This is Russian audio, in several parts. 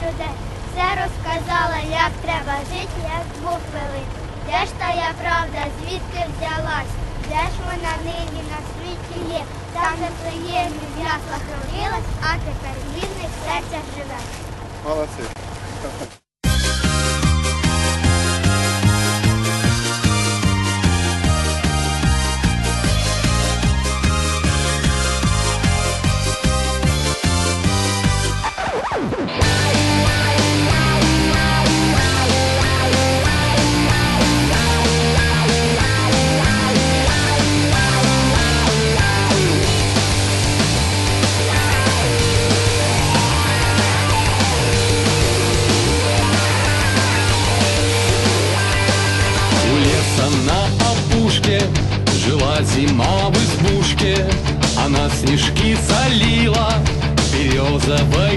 туди. Все розказала, як треба жити, як Бог велить. Де ж та я правда, звідки взялась? Де ж вона нині на світі є? Там на приємні в яслах а тепер в серця живе. Молодці. Зима в избушке Она снежки солила в Березовой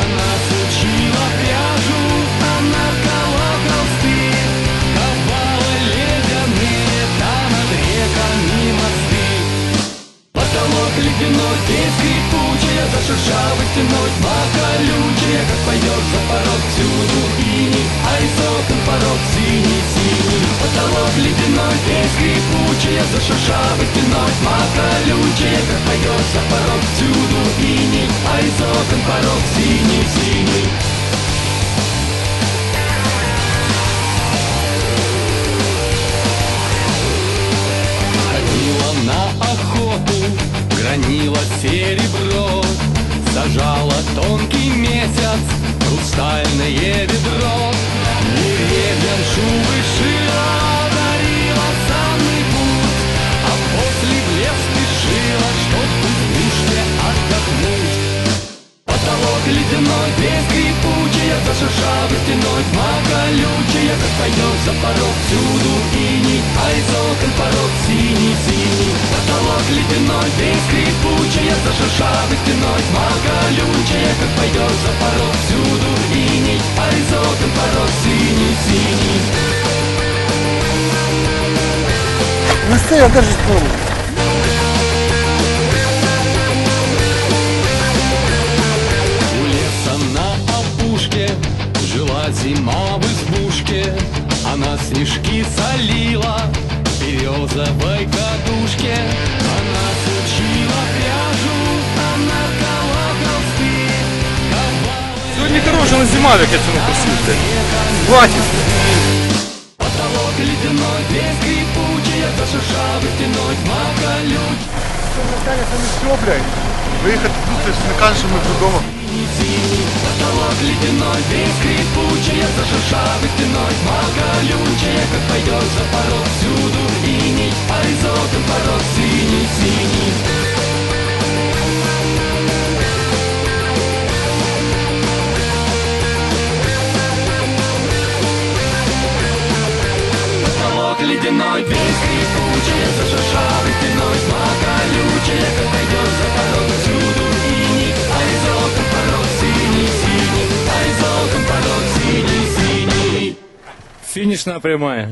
Она сучила пряжу Она ткала холсты Ковала ледяные Там над реками мосты. Потолок ледяной, весь скрипучая За шершавой стеной тьма колючая скрипучая За шершавой стеной тьма колючая Как поет за порог всюду ини А из окон порог синий-синий Ходила на охоту, гранила серебро, Сажала тонкий месяц, хрустальное ведро. Деревьям шубы порог всюду иней А из окон порог синий-синий Потолок ледяной, весь скрипучая За шершавой стеной. Тьма колючая Как пойдет за порог всюду иней А из окон порог синий-синий Не стій, а держи ствол. У леса на опушке Жила зима в избушке Она снежки солила в Березовой кадушке Она сучила пряжу Она ткала холсты ковала Сьогодні хороша зима, як я цьому просив. Хватить. Потолок ледяной, весь скрипучая За шершавой стеной тьма колючая Наталя, це не все, блядь. Виїхати тут, що ми вже вдома. синий Потолок ледяной, весь За шершавой стеной тьма колючая Как пойдет за порог. Всюду иней А из окон порог синий-синий Потолок ледяной, весь Фінішна прямая.